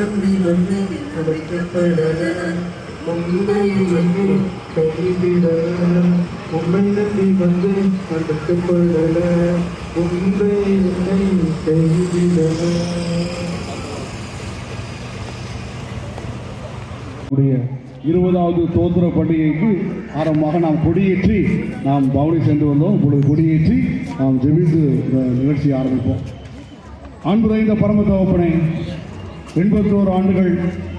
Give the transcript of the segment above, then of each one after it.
நம்பி வந்து அடைக்கப்படல உண்மை வந்து கைவிடல உண்மை நம்பி வந்து அடைக்கப்படல உண்மை என்னை கைவிட இருபதாவது தோத்திர பண்டிகைக்கு ஆரம்பமாக நாம் கொடியேற்றி நாம் பவனி சென்று வந்தோம் இப்பொழுது கொடியேற்றி நாம் ஜெபித்து இந்த நிகழ்ச்சியை ஆரம்பிப்போம் அன்பு இந்த பரம தகப்பனை எண்பத்தோரு ஆண்டுகள்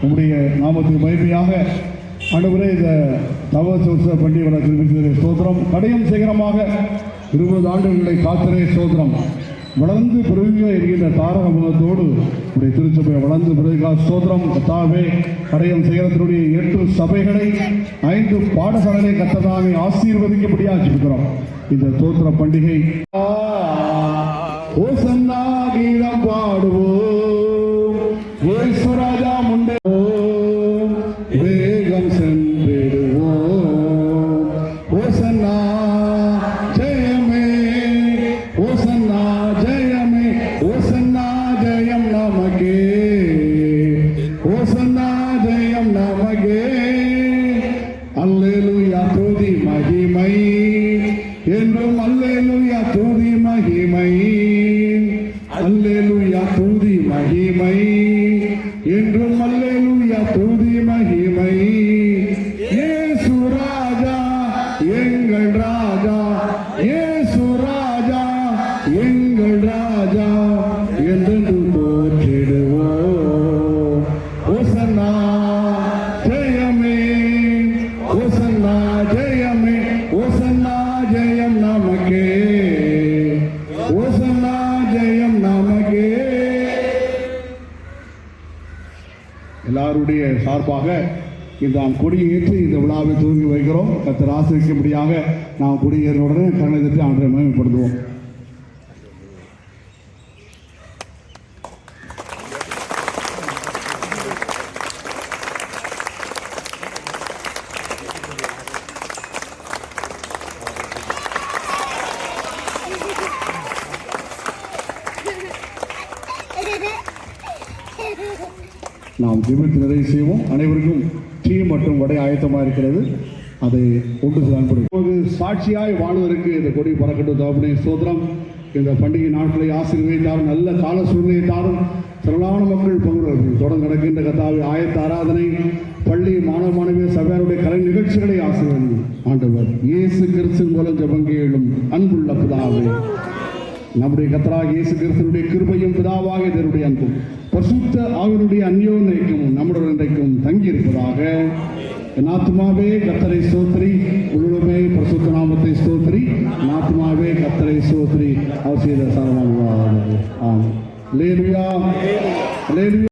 நம்முடைய நாமத்துக்கு மகிமையாக ஆண்டவரே இந்த தவ சோத்திர பண்டிகை வர திருப்பி சோதரம் கடையும் சிகரமாக இருபது ஆண்டுகளை காத்திரே சோதரம் வளர்ந்து பிறகு இருக்கின்ற தாரக முகத்தோடு உடைய திருச்சபை வளர்ந்து பிறகு சோதரம் கத்தாவே கடையம் சேகரத்தினுடைய எட்டு சபைகளை ஐந்து பாடசாலை கத்ததாவை ஆசீர்வதிக்கப்படியாக இருக்கிறோம் இந்த தோத்திர பண்டிகை. ஓசன்னா கீதம். என்றும் அல்லேலுயா தூதி மகிமை. அல்லேலுயா தூதி மகிமை. என்றும் அல்லேலுயா தூதி மகிமை. இயேசு ராஜா எங்கள் ராஜா ஏ எல்லாருடைய சார்பாக இந்த நாம் கொடியேற்றி இந்த விழாவை துவங்கி வைக்கிறோம். கத்தர் ஆசிரிக்கும்படியாக நாம் கொடியேறினுடனே தமிழகத்தை ஆண்டை மேம்படுத்துவோம் நாம் ஜெபித்து நிறைவு செய்வோம். அனைவருக்கும் டீ மற்றும் வடை ஆயத்தமாக இருக்கிறது. அதை ஒன்று தான் இப்போது சாட்சியாய் வாழ்வதற்கு இந்த கொடி பறக்கட்டும் தகப்பனே சோதரம் இந்த பண்டிகை நாட்களை ஆசீர்வதித்தாரும் நல்ல கால சூழ்நிலை தாரும். திரளான மக்கள் பங்கு தொடர்ந்து நடக்கின்ற கதாவை ஆயத்த ஆராதனை பள்ளி மாணவ மாணவிய சபையாருடைய கலை நிகழ்ச்சிகளை ஆசீர்வதி ஆண்டவர் இயேசு கிறிஸ்துவின் மூலம் ஜபங்கேளும் அன்புள்ள பிதாவே. நம்முடைய கத்தராக இயேசு கிறிஸ்துனுடைய கிருபையும் பிதாவாக இதனுடைய அன்பும் பசுத்த அவருடைய அந்யோன்றைக்கும் நம்முடைய இன்றைக்கும் தங்கியிருப்பதாக. என் ஆத்மாவே கத்தரை சோத்ரி முழுமே பரிசுத்த நாமத்தை சோத்ரி என் ஆத்மாவே கத்தரை சோத்ரி அவர் செய்த சரணம் ஆம் லேலுயா லேலுயா